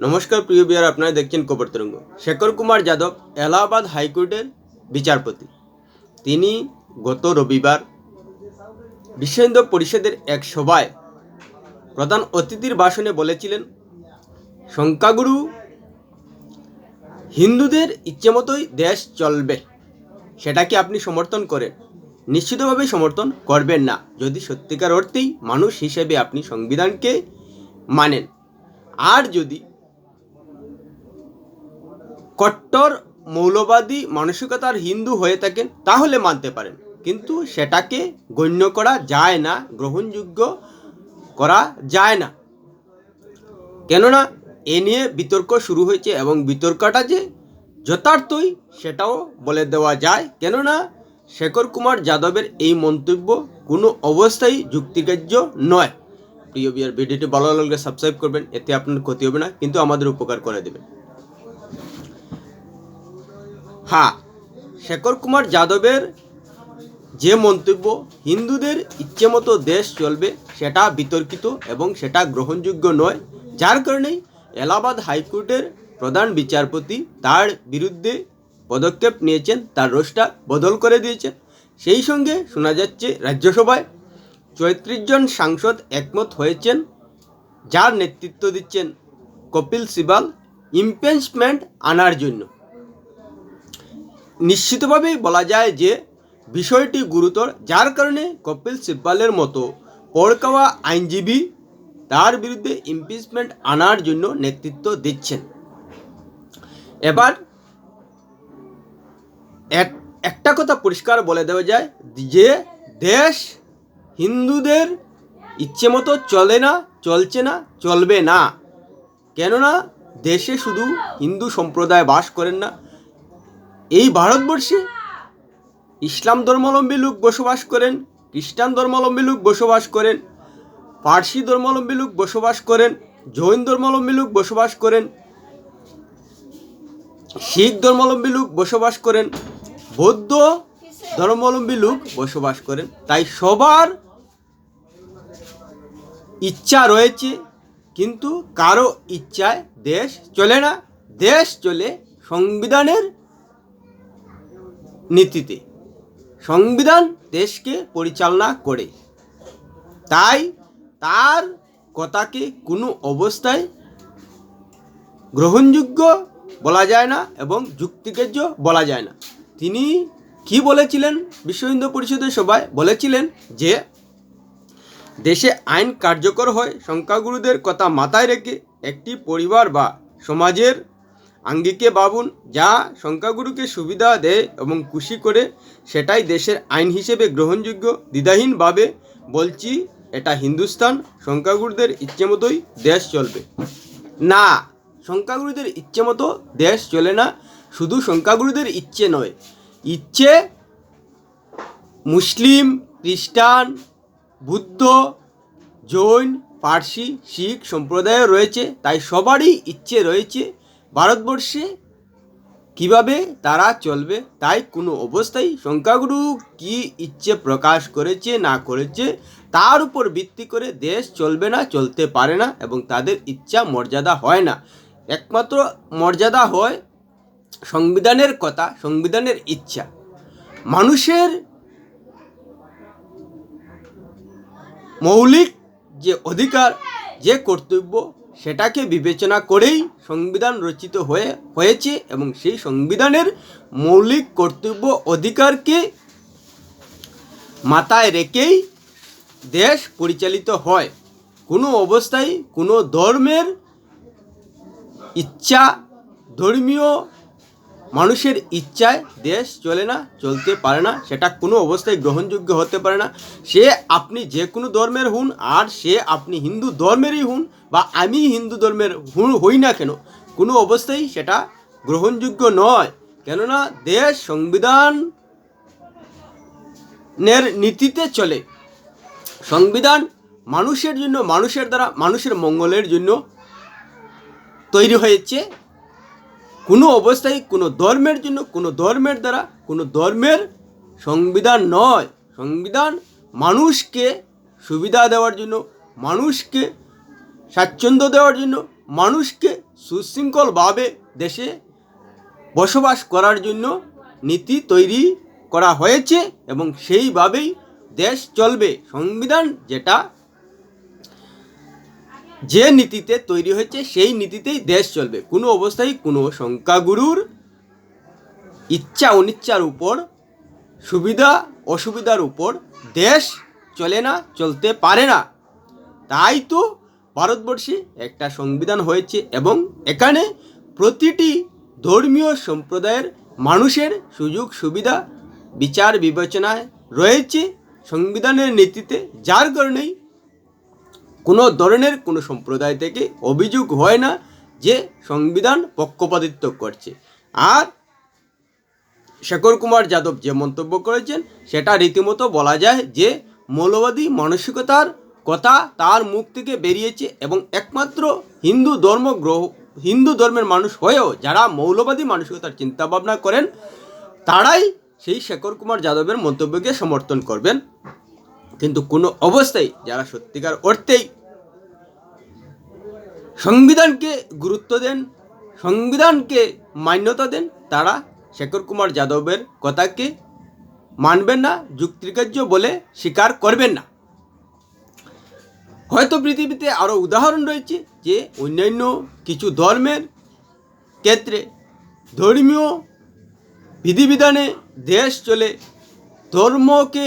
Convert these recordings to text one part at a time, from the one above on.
নমস্কার, প্রিয় বিয়ার, আপনারা দেখছেন কবর তরঙ্গ। শেখর কুমার যাদব এলাহাবাদ হাইকোর্টের বিচারপতি। তিনি গত রবিবার বিশ্ব হিন্দু পরিষদের এক সভায় প্রধান অতিথির ভাষণে বলেছিলেন, সংখ্যাগুরু হিন্দুদের ইচ্ছেমতোই দেশ চলবে। সেটা কি আপনি সমর্থন করেন। নিশ্চিতভাবেই সমর্থন করবেন না। যদি সত্যিকার অর্থেই মানুষ হিসেবে আপনি সংবিধানকে মানেন। আর যদি কট্টর মৌলবাদী মানসিকতার হিন্দু হয়ে থাকেন, তাহলে মানতে পারেন। কিন্তু সেটাকে গণ্য করা যায় না, গ্রহণযোগ্য করা যায় না। কেননা, এ নিয়ে বিতর্ক শুরু হয়েছে এবং বিতর্কটা যে যথার্থই সেটাও বলে দেওয়া যায়। কেননা, শেখর কুমার যাদবের এই মন্তব্য কোনো অবস্থায় যুক্তিগ্রাহ্য নয়। প্রিয় বিয়ার ভিডিওটি ভালো লাগলে সাবস্ক্রাইব করবেন, এতে আপনার ক্ষতি হবে না, কিন্তু আমাদের উপকার করে দেবেন। হ্যাঁ শেখর কুমার যাদবের যে মন্তব্য, হিন্দুদের ইচ্ছে মতো দেশ চলবে, সেটা বিতর্কিত এবং সেটা গ্রহণযোগ্য নয়। যার কারণেই এলাহাবাদ হাইকোর্টের প্রধান বিচারপতি তার বিরুদ্ধে পদক্ষেপ নিয়েছেন, তার রোষটা বদল করে দিয়েছেন। সেই সঙ্গে শোনা যাচ্ছে, রাজ্যসভায় চৌত্রিশ জন সাংসদ একমত হয়েছেন, যার নেতৃত্ব দিচ্ছেন কপিল সিবাল ইম্পেঞ্চমেন্ট আনার জন্য। নিশ্চিতভাবেই বলা যায় যে বিষয়টি গুরুতর, যার কারণে কপিল সিব্বালের মতো পড়কাওয়া আইনজীবী তার বিরুদ্ধে ইমপিচমেন্ট আনার জন্য নেতৃত্ব দিচ্ছেন। এবার এক- একটা কথা পরিষ্কার বলে দেওয়া যায় যে দেশ হিন্দুদের ইচ্ছে মতো চলে না, চলছে না, চলবে না। কেননা দেশে শুধু হিন্দু সম্প্রদায় বাস করেন না এই ভারতবর্ষে ইসলাম ধর্মাবলম্বী লোক বসবাস করেন, খ্রিস্টান ধর্মাবলম্বী লোক বসবাস করেন, পার্সি ধর্মাবলম্বী লোক বসবাস করেন, জৈন ধর্মাবলম্বী লোক বসবাস করেন, শিখ ধর্মাবলম্বী লোক বসবাস করেন, বৌদ্ধ ধর্মাবলম্বী লোক বসবাস করেন। তাই সবার ইচ্ছা রয়েছে, কিন্তু কারও ইচ্ছায় দেশ চলে না। দেশ চলে সংবিধানের নীতিতে। সংবিধান দেশকে পরিচালনা করে। তাই তার কথাকে কোনো অবস্থায় গ্রহণযোগ্য বলা যায় না এবং যুক্তিগ্রাহ্য বলা যায় না। তিনি কি বলেছিলেন? বিশ্ব হিন্দু পরিষদের সভায় বলেছিলেন যে, দেশে আইন কার্যকর হয়, সংখ্যাগুরুদের কথা মাথায় রেখে একটি পরিবার বা সমাজের আঙ্গিকে বাবুন, যা সংখ্যাগুরুকে সুবিধা দেয় এবং খুশি করে, সেটাই দেশের আইন হিসেবে গ্রহণযোগ্য, দ্বিধাহীনভাবে। বলছি, এটা হিন্দুস্তান সংখ্যাগুরুদের ইচ্ছে মতোই দেশ চলবে। না সংখ্যাগুরুদের ইচ্ছে মতো দেশ চলে না, শুধু সংখ্যাগুরুদের ইচ্ছে নয়। ইচ্ছে মুসলিম, খ্রিস্টান, বুদ্ধ, জৈন, পার্সি, শিখ সম্প্রদায় রয়েছে, তাই সবারই ইচ্ছে রয়েছে ভারতবর্ষে কীভাবে তারা চলবে, তাই কোনো অবস্থায় সংখ্যাগুরু কি ইচ্ছে প্রকাশ করেছে, না করেছে, তার উপর ভিত্তি করে দেশ চলবে না, চলতে পারে না এবং তাদের ইচ্ছা মর্যাদা হয় না। একমাত্র মর্যাদা হয় সংবিধানের কথা, সংবিধানের ইচ্ছা। মানুষের মৌলিক যে অধিকার, যে কর্তব্য সেটাকে বিবেচনা করেই সংবিধান রচিত হয়ে, হয়েছে এবং সেই সংবিধানের মৌলিক কর্তব্য অধিকারকে মাথায় রেখেই দেশ পরিচালিত হয়। কোনো অবস্থায় কোনো ধর্মের ইচ্ছা, ধর্মীয় মানুষের ইচ্ছায় দেশ চলে না, চলতে পারে না, সেটা কোনো অবস্থায় গ্রহণযোগ্য হতে পারে না। সে আপনি যে কোনো ধর্মের হুন, আর সে আপনি হিন্দু ধর্মেরই হুন, বা আমি হিন্দু ধর্মের হুন হই না কেন, কোনো অবস্থায় সেটা গ্রহণযোগ্য নয়। কেননা দেশ সংবিধানের নীতিতে চলে। সংবিধান মানুষের জন্য, মানুষের দ্বারা, মানুষের মঙ্গলের জন্য তৈরি হয়েছে। কোনো অবস্থায়, কোনো ধর্মের জন্য, কোনো ধর্মের দ্বারা, কোনো ধর্মের সংবিধান নয়। সংবিধান মানুষকে সুবিধা দেওয়ার জন্য, মানুষকে স্বাচ্ছন্দ্য দেওয়ার জন্য, মানুষকে সুশৃঙ্খলভাবে দেশে বসবাস করার জন্য নীতি তৈরি করা হয়েছে এবং সেইভাবেই দেশ চলবে। সংবিধান যেটা যে নীতিতে তৈরি হয়েছে, সেই নীতিতেই দেশ চলবে। কোনো অবস্থায় কোনো সংখ্যাগুরুর ইচ্ছা অনিচ্ছার উপর, সুবিধা অসুবিধার উপর দেশ চলে না, চলতে পারে না। তাই তো ভারতবর্ষে একটা সংবিধান হয়েছে এবং এখানে প্রতিটি ধর্মীয় সম্প্রদায়ের মানুষের সুযোগ, সুবিধা, বিচার, বিবেচনায় রয়েছে। সংবিধানের নীতিতে যার কারণেই কোনো ধরনের কোনো সম্প্রদায় থেকে অভিযোগ হয় না যে সংবিধান পক্ষপাতিত্ব করছে। আর শেখর কুমার যাদব যে মন্তব্য করেছেন, সেটা রীতিমতো বলা যায় যে মৌলবাদী মানসিকতার কথা তার মুখ থেকে বেরিয়েছে এবং একমাত্র হিন্দু ধর্ম গ্রহ, হিন্দু ধর্মের মানুষ হয়েও যারা মৌলবাদী মানসিকতার চিন্তাভাবনা করেন, তারাই সেই শেখর কুমার যাদবের মন্তব্যকে সমর্থন করবেন। কিন্তু কোনো অবস্থায় যারা সত্যিকার অর্থেই সংবিধানকে গুরুত্ব দেন, সংবিধানকে মান্যতা দেন, তারা শেখর কুমার যাদবের কথাকে মানবেন না, যুক্তিকার্য বলে স্বীকার করবেন না। হয়তো পৃথিবীতে আরও উদাহরণ রয়েছে যে অন্যান্য কিছু ধর্মের ক্ষেত্রে ধর্মীয় বিধিবিধানে দেশ চলে ধর্মকে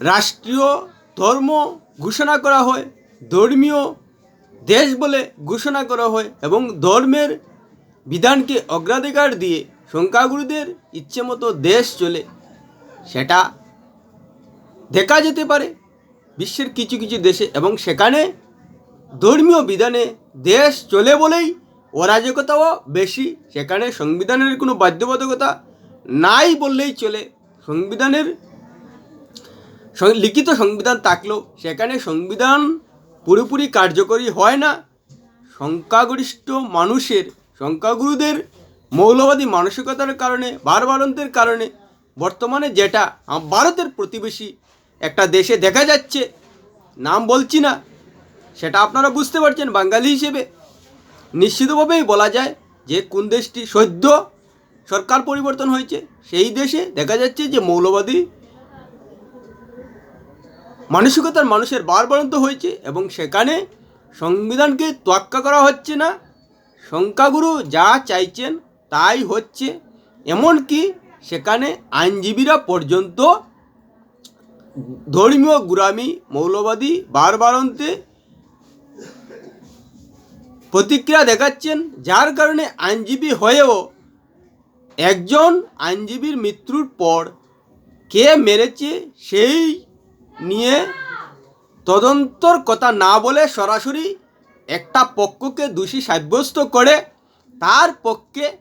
রাষ্ট্রীয় ধর্ম ঘোষণা করা হয়, ধর্মীয় দেশ বলে ঘোষণা করা হয় এবং ধর্মের বিধানকে অগ্রাধিকার দিয়ে সংখ্যাগুরুদের ইচ্ছে মতো দেশ চলে। সেটা দেখা যেতে পারে বিশ্বের কিছু কিছু দেশে এবং সেখানে ধর্মীয় বিধানে দেশ চলে বলেই অরাজকতাও বেশি। সেখানে সংবিধানের কোনো বাধ্যবাধকতা নাই বললেই চলে। সংবিধানের লিখিত সংবিধান থাকলেও সেখানে সংবিধান পুরোপুরি কার্যকরী হয় না। সংখ্যাগরিষ্ঠ মানুষের, সংখ্যাগুরুদের, মৌলবাদী মানসিকতার কারণে, বারবারন্তের কারণে বর্তমানে যেটা ভারতের প্রতিবেশী একটা দেশে দেখা যাচ্ছে, নাম বলছি না, সেটা আপনারা বুঝতে পারছেন বাঙালি হিসেবে। নিশ্চিতভাবেই বলা যায় যে কোন দেশটি সদ্য সরকার পরিবর্তন হয়েছে, সেই দেশে দেখা যাচ্ছে যে মৌলবাদী মানসিকতার মানুষের বারবারন্ত হয়েছে এবং সেখানে সংবিধানকে তোয়াক্কা করা হচ্ছে না। সংখ্যাগুরু যা চাইছেন তাই হচ্ছে। এমনকি সেখানে আইনজীবীরা পর্যন্ত ধর্মীয় গুরামি মৌলবাদী বারবারন্তে প্রতিক্রিয়া দেখাচ্ছেন, যার কারণে আইনজীবী হয়েও একজন আইনজীবীর মৃত্যুর পর কে মেরেছে সেই নিয়ে তদন্তর কথা না বলে সরাসরি একটা পক্ষকে দোষী সাব্যস্ত করে তার পক্ষে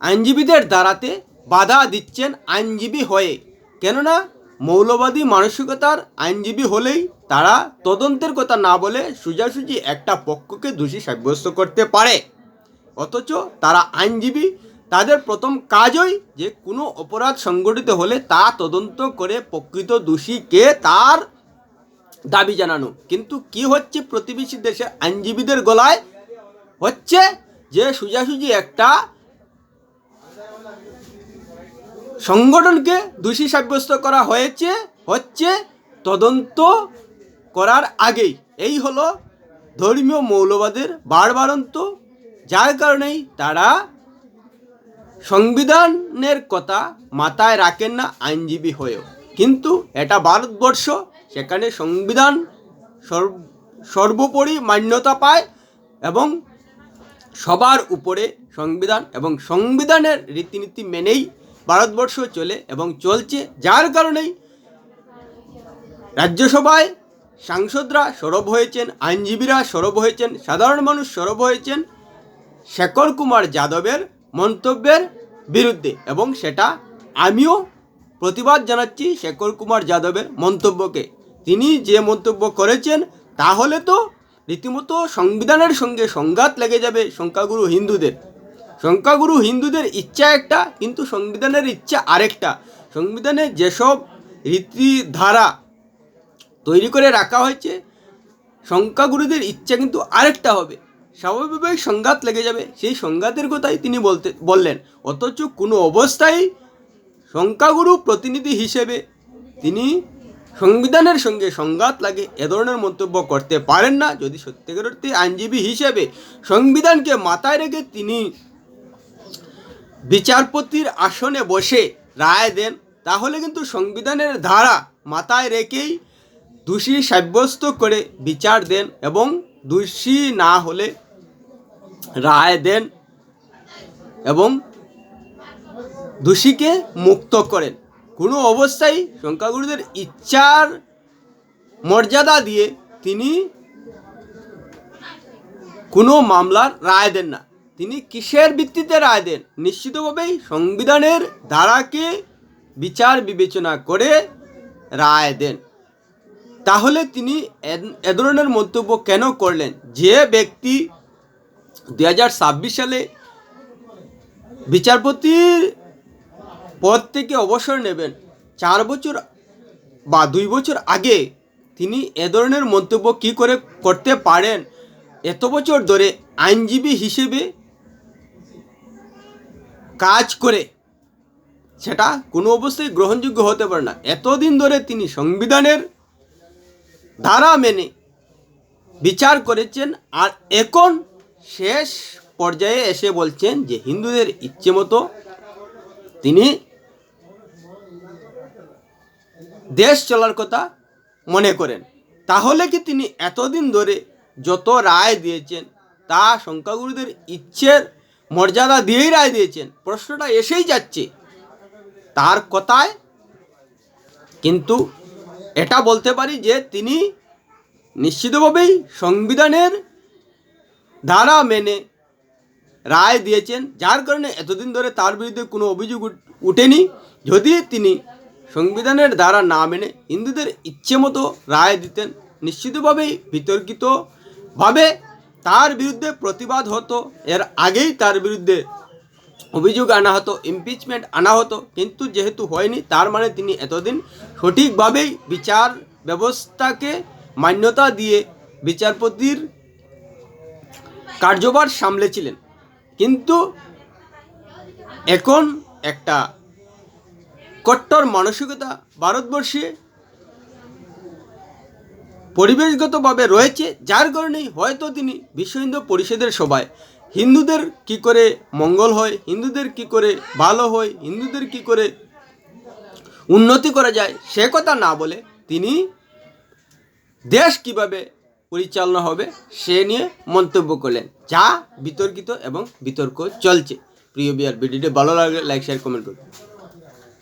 আইনজীবীদের দ্বারাতে বাধা দিচ্ছেন আইনজীবী হয়ে। কেননা মৌলবাদী মানসিকতার আইনজীবী হলেই তারা তদন্তের কথা না বলে সোজাসুজি একটা পক্ষকে দোষী সাব্যস্ত করতে পারে। অথচ তারা আইনজীবী তাদের প্রথম কাজই যে কোনো অপরাধ সংগঠিত হলে তা তদন্ত করে প্রকৃত দোষীকে তার দাবি জানানো। কিন্তু কি হচ্ছে প্রতিবেশী দেশের আইনজীবীদের গলায়? হচ্ছে যে সোজাসুজি একটা সংগঠনকে দোষী সাব্যস্ত করা হয়েছে, হচ্ছে তদন্ত করার আগেই। এই হলো ধর্মীয় মৌলবাদের বারবারন্ত, যার কারণেই তারা সংবিধানের কথা মাথায় রাখেন না আইনজীবী হয়েও। কিন্তু এটা ভারতবর্ষ, সেখানে সংবিধান সর্বোপরি মান্যতা পায় এবং সবার উপরে সংবিধান এবং সংবিধানের রীতিনীতি মেনেই ভারতবর্ষ চলে এবং চলছে, যার কারণেই রাজ্যসভায় সাংসদরা সরব হয়েছেন, আইনজীবীরা সরব হয়েছেন, সাধারণ মানুষ সরব হয়েছেন, শেখর কুমার যাদবের মন্তব্যের বিরুদ্ধে। এবং সেটা আমিও প্রতিবাদ জানাচ্ছি শেখর কুমার যাদবের মন্তব্যকে। তিনি যে মন্তব্য করেছেন, তাহলে তো রীতিমতো সংবিধানের সঙ্গে সংঘাত লেগে যাবে সংখ্যাগুরু হিন্দুদের। সংখ্যাগুরু হিন্দুদের ইচ্ছা একটা, কিন্তু সংবিধানের ইচ্ছা আরেকটা। সংবিধানে যেসব রীতিধারা তৈরি করে রাখা হয়েছে, সংখ্যাগুরুদের ইচ্ছা কিন্তু আরেকটা হবে। স্বাভাবিকভাবেই সংঘাত লেগে যাবে। সেই সংঘাতের কথাই তিনি বলতে, বললেন। অথচ কোনো অবস্থায় সংখ্যাগুরু প্রতিনিধি হিসেবে তিনি সংবিধানের সঙ্গে সংঘাত লাগে এ ধরনের মন্তব্য করতে পারেন না। যদি সত্যিকার আইনজীবী হিসেবে সংবিধানকে মাথায় রেখে তিনি বিচারপতির আসনে বসে রায় দেন, তাহলে কিন্তু সংবিধানের ধারা মাথায় রেখেই দোষী সাব্যস্ত করে বিচার দেন এবং দোষী না হলে রায় দেন এবং দোষীকে মুক্ত করেন। কোনো অবস্থায় সংখ্যাগুরুদের ইচ্ছার মর্যাদা দিয়ে তিনি কোনো মামলার রায় দেন না। তিনি কিসের ভিত্তিতে রায় দেন? নিশ্চিতভাবেই সংবিধানের ধারাকে বিচার বিবেচনা করে রায় দেন। তাহলে তিনি এ- ধরনের মন্তব্য কেন করলেন? যে ব্যক্তি দু হাজার ছাব্বিশ সালে বিচারপতির পদ থেকে অবসর নেবেন। চার বছর বা দুই বছর আগে তিনি এ ধরনের মন্তব্য কি করে করতে পারেন? এত বছর ধরে আইনজীবী হিসেবে কাজ করে সেটা কোনো অবস্থায় গ্রহণযোগ্য হতে পারে না। এতদিন ধরে তিনি সংবিধানের ধারা মেনে বিচার করেছেন আর এখন শেষ পর্যায়ে এসে বলছেন যে হিন্দুদের ইচ্ছে মতো তিনি দেশ চলার কথা মনে করেন। তাহলে কি তিনি এতদিন ধরে যত রায় দিয়েছেন, তা সংখ্যাগুরুদের ইচ্ছের মর্যাদা দিয়েই রায় দিয়েছেন? প্রশ্নটা এসেই যাচ্ছে। তার কথায় কিন্তু এটা বলতে পারি যে তিনি নিশ্চিতভাবেই সংবিধানের ধারা মেনে রায় দিয়েছেন, যার কারণে এতদিন ধরে তার বিরুদ্ধে কোনো অভিযোগ উঠেনি। যদি তিনি সংবিধানের দ্বারা না মেনে হিন্দুদের ইচ্ছে মতো রায় দিতেন, নিশ্চিতভাবেই বিতর্কিতভাবে তার বিরুদ্ধে প্রতিবাদ হতো। এর আগেই তার বিরুদ্ধে অভিযোগ আনা হতো ইমপিচমেন্ট আনা হতো, কিন্তু যেহেতু হয়নি, তার মানে তিনি এতদিন সঠিকভাবেই বিচার ব্যবস্থাকে মান্যতা দিয়ে বিচারপতির কার্যভার সামলেছিলেন। কিন্তু এখন একটা কট্টর মানসিকতা ভারতবর্ষে পরিবেশগতভাবে রয়েছে, যার কারণেই হয়তো তিনি বিশ্ব হিন্দু পরিষদের সভায়, হিন্দুদের কি করে মঙ্গল হয়, হিন্দুদের কি করে ভালো হয়, হিন্দুদের কি করে উন্নতি করা যায়, সে কথা না বলে তিনি দেশ কীভাবে পরিচালনা হবে, সে নিয়ে মন্তব্য করলেন। যা বিতর্কিত এবং বিতর্ক চলছে। প্রিয় বিয়ার ভিডিওটি ভালো লাগলে লাইক শেয়ার কমেন্ট করুন